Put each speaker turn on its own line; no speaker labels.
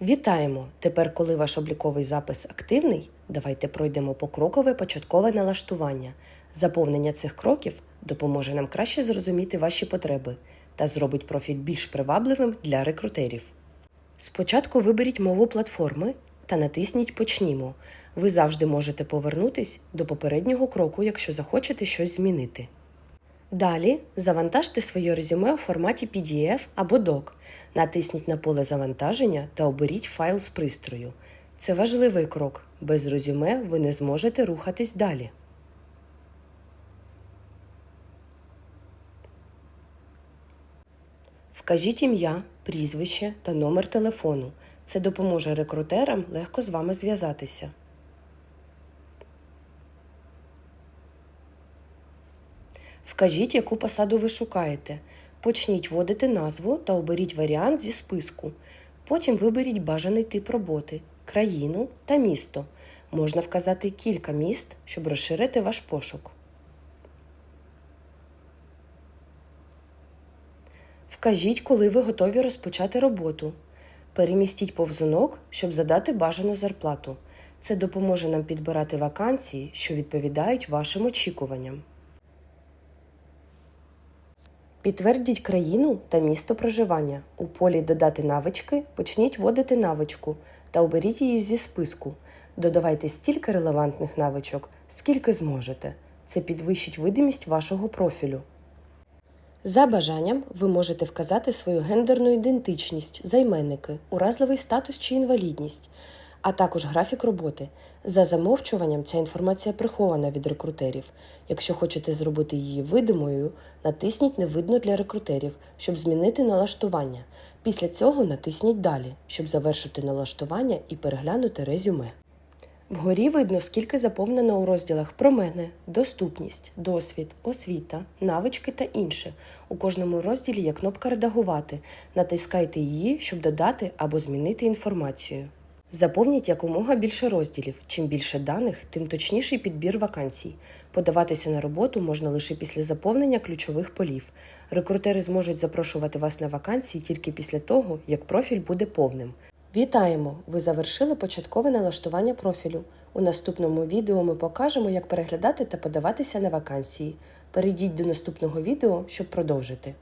Вітаємо! Тепер, коли ваш обліковий запис активний, давайте пройдемо покрокове початкове налаштування. Заповнення цих кроків допоможе нам краще зрозуміти ваші потреби та зробить профіль більш привабливим для рекрутерів. Спочатку виберіть мову платформи та натисніть Почнімо. Ви завжди можете повернутись до попереднього кроку, якщо захочете щось змінити. Далі завантажте своє резюме у форматі PDF або DOC. Натисніть на поле завантаження та оберіть файл з пристрою. Це важливий крок. Без резюме ви не зможете рухатись далі. Вкажіть ім'я, прізвище та номер телефону. Це допоможе рекрутерам легко з вами зв'язатися. Вкажіть, яку посаду ви шукаєте. Почніть вводити назву та оберіть варіант зі списку. Потім виберіть бажаний тип роботи, країну та місто. Можна вказати кілька міст, щоб розширити ваш пошук. Вкажіть, коли ви готові розпочати роботу. Перемістіть повзунок, щоб задати бажану зарплату. Це допоможе нам підбирати вакансії, що відповідають вашим очікуванням. Підтвердіть країну та місто проживання. У полі Додати навички почніть вводити навичку та оберіть її зі списку. Додавайте стільки релевантних навичок, скільки зможете. Це підвищить видимість вашого профілю. За бажанням ви можете вказати свою гендерну ідентичність, займенники, уразливий статус чи інвалідність, а також графік роботи. За замовчуванням ця інформація прихована від рекрутерів. Якщо хочете зробити її видимою, натисніть Невидно для рекрутерів, щоб змінити налаштування. Після цього натисніть Далі, щоб завершити налаштування і переглянути резюме. Вгорі видно, скільки заповнено у розділах про мене, доступність, досвід, освіта, навички та інше. У кожному розділі є кнопка Редагувати. Натискайте її, щоб додати або змінити інформацію. Заповніть якомога більше розділів. Чим більше даних, тим точніший підбір вакансій. Подаватися на роботу можна лише після заповнення ключових полів. Рекрутери зможуть запрошувати вас на вакансії тільки після того, як профіль буде повним. Вітаємо! Ви завершили початкове налаштування профілю. У наступному відео ми покажемо, як переглядати та подаватися на вакансії. Перейдіть до наступного відео, щоб продовжити.